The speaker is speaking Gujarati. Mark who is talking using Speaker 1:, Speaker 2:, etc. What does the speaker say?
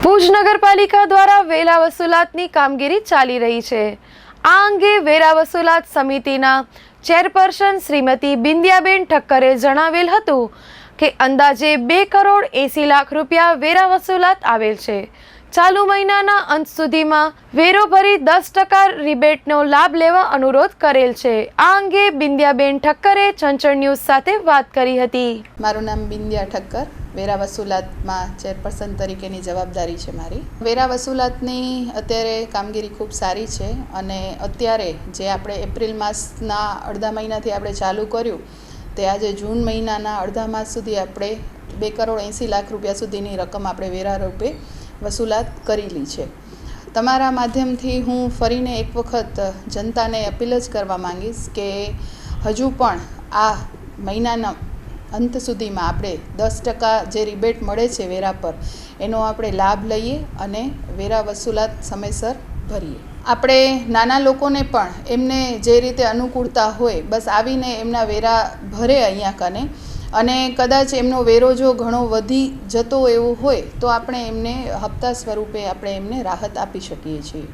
Speaker 1: ભુજ નગરપાલિકા દ્વારા વેરા વસૂલાતની કામગીરી ચાલી રહી છે. આ અંગે વેરા વસૂલાત સમિતિના ચેરપર્સન શ્રીમતી બિંદિયાબેન ઠક્કરે જણાવેલ હતું કે અંદાજે બે કરોડ એંસી લાખ રૂપિયા વેરા વસૂલાત આવેલ છે. ચાલુ મહિનાના અંત સુધીમાં વેરો ભરી દસ ટકા રિબેટનો લાભ લેવા અનુરોધ કરેલ છે. આ અંગે બિંદિયાબેન ઠક્કરે ચંચળ ન્યૂઝ સાથે વાત કરી હતી.
Speaker 2: મારું નામ બિંદિયા ઠક્કર. વેરા વસૂલાતમાં ચેરપર્સન તરીકેની જવાબદારી છે મારી. વેરા વસૂલાતની અત્યારે કામગીરી ખૂબ સારી છે અને અત્યારે જે આપણે એપ્રિલ માસના અડધા મહિનાથી આપણે ચાલુ કર્યું, તે આજે જૂન મહિનાના અડધા માસ સુધી આપણે બે કરોડ એંસી લાખ રૂપિયા સુધીની રકમ આપણે વેરા રૂપે વસૂલાત કરેલી છે. તમારા માધ્યમથી હું ફરીને એક વખત જનતાને અપીલ જ કરવા માંગીશ કે હજુ પણ આ મહિનાના અંત સુધીમાં આપણે દસ ટકા જે રિબેટ મળે છે વેરા પર, એનો આપણે લાભ લઈએ અને વેરા વસૂલાત સમયસર ભરીએ. આપણે નાના લોકોને પણ એમને જે રીતે અનુકૂળતા હોય, બસ આવીને એમના વેરા ભરે અહીંયા કને અને કદાચ એમનો વેરો જો ઘણો વધી જતો એવો હોય, તો આપણે એમને હપ્તા સ્વરૂપે આપણે એમને રાહત આપી શકીએ છીએ.